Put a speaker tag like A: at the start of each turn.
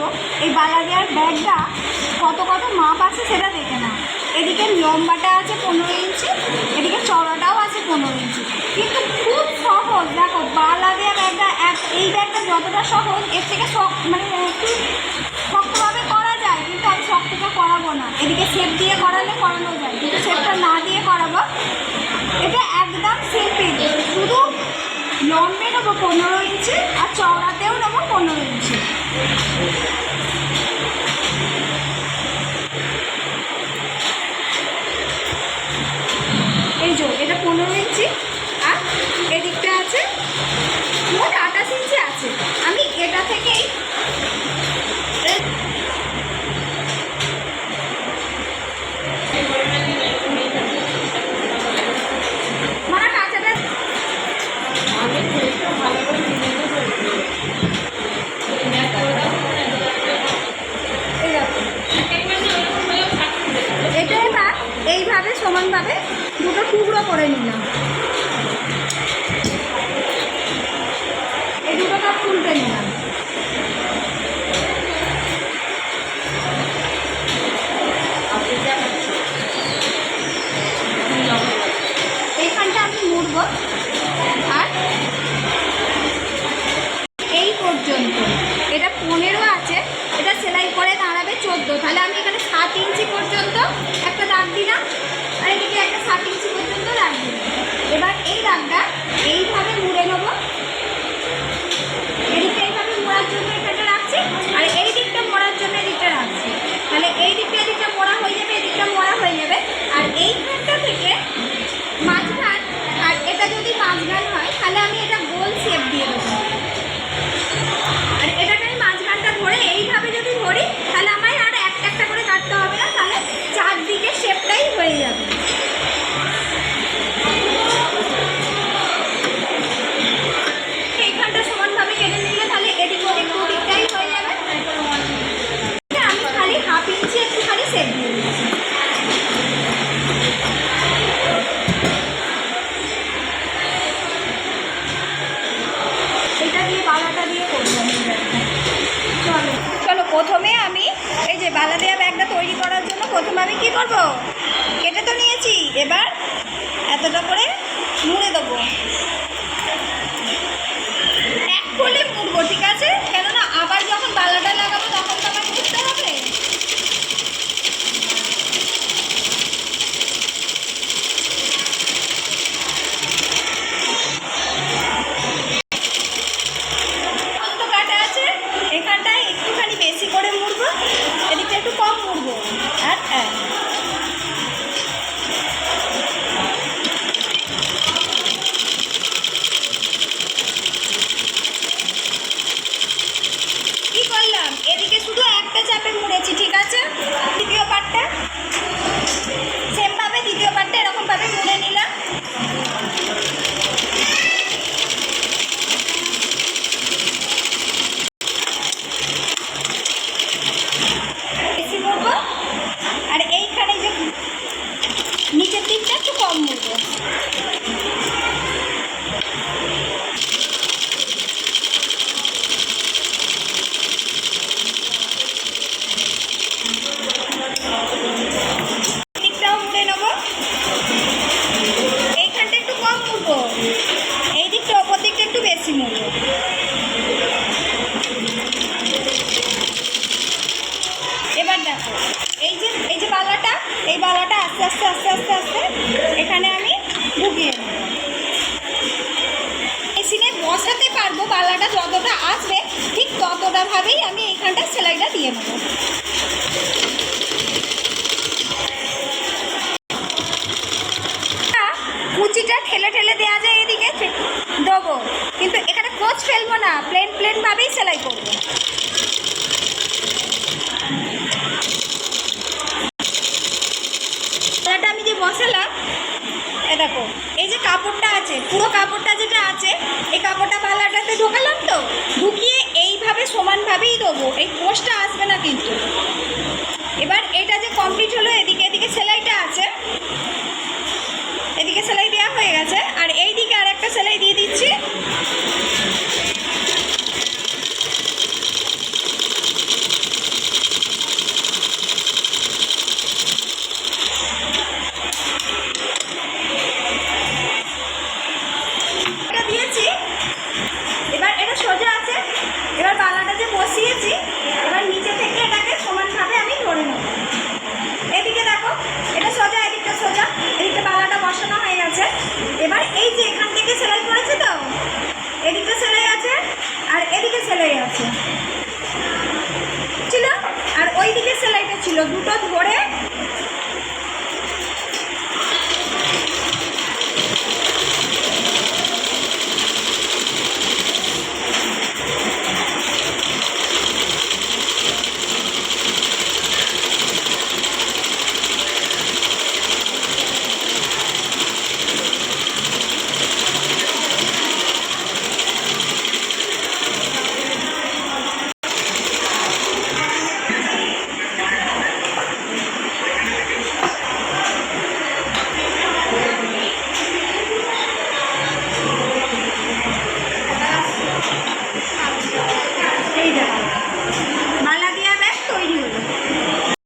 A: দেবো এই বালা দেওয়ার ব্যাগটা কত কত মাপ আছে সেটা দেখে না এদিকে লম্বাটা আছে পনেরো ইঞ্চি, এদিকে চড়াটাও আছে পনেরো ইঞ্চি। কিন্তু খুব সহজ, দেখো বালা ব্যাগটা এক এই ব্যাগটা যতটা সহজ, এর থেকে শখ মানে একটু শক্তভাবে করা যায়, কিন্তু আমি শক্তটা করাবো না। এদিকে সেপ দিয়ে করালে করানো যায়, কিন্তু সেপটা না দিয়ে করাবো, এটা একদম সেফে শুধু লম্বে নেব পনেরো ইঞ্চি আর চওড়াতেও নেব পনেরো ইঞ্চি। Amém. টুকরো করে নিলাম। এই দুটোটা তুলতে নিলাম। এইখানটা আর এই পর্যন্ত। এটা পনেরো আছে, এটা সেলাই করে দাঁড়াবে চোদ্দ। তাহলে আমি আমরা এইভাবে মুড়ে নেব। আমি কি করব? কেটে তো নিয়েছি। এবার যতটা আসবে ঠিক ততটাভাবেই আমি এইখানটা সেলাইটা দিয়ে নেব। দেবো এই কোর্সটা আসবে না কিন্তু। ছিল দুটো ধরে